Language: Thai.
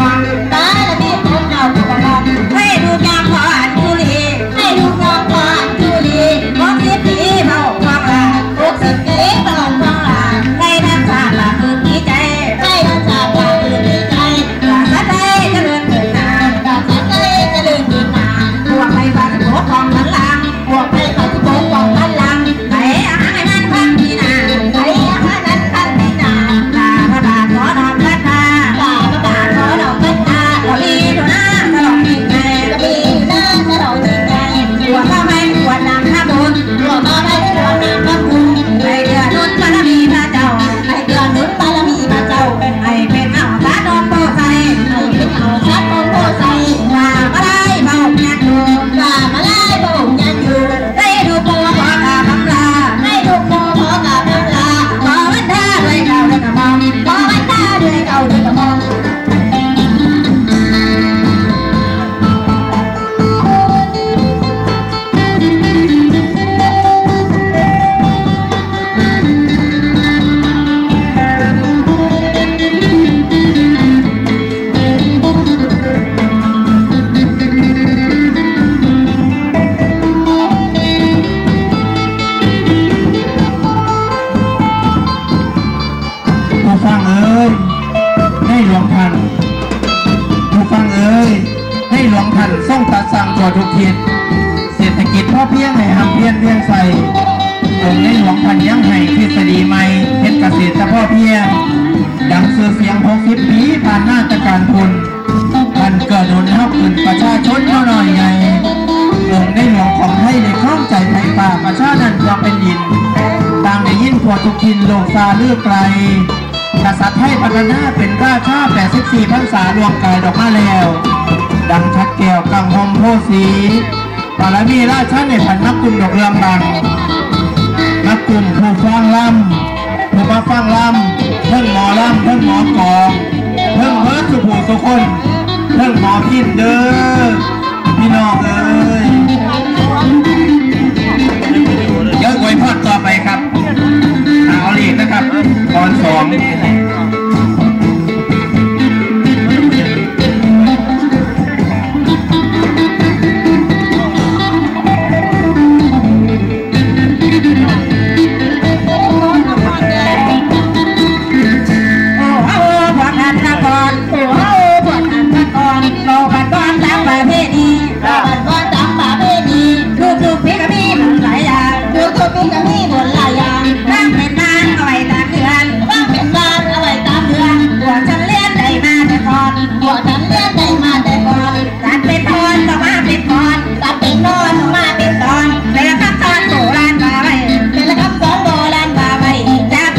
ร ทั่วทุกทิศเศรษฐกิจพ่อเพียงให้หำเพียนเพียงใส่องค์ในหลวงพันยังให้ทฤษฎีใหม่เฮ็ดเกษตรพ่อเพียงดังสื่อเสียง60ปีผ่านหน้าตะการพุนพันเกิดหนุนเฮาขึ้นประชาชนเท่าหน่อยไงองค์ในหลวงของไทยได้คล่องใจไทยป่าประชานันทั่วเป็นดินตางได้ยินทั่วทุกทินโลกซาลือไกลกษัตริย์ไทยพัฒนาเป็นราชา84พรรษาลวงกายดอกมาแล้ว ดังชัดแก้วกังหอมโพสีปารมีราชันในพันนักกุมดอกเรืองบังนักกลุ่มผู้ฟังล่ำผู้มาฟังล่ำเพิ่งหมอล่ำเพิ่งหมอกองเพิ่งเพิ่งสุภูสุคนเพิ่งหมอพินเด้อ camino la llanta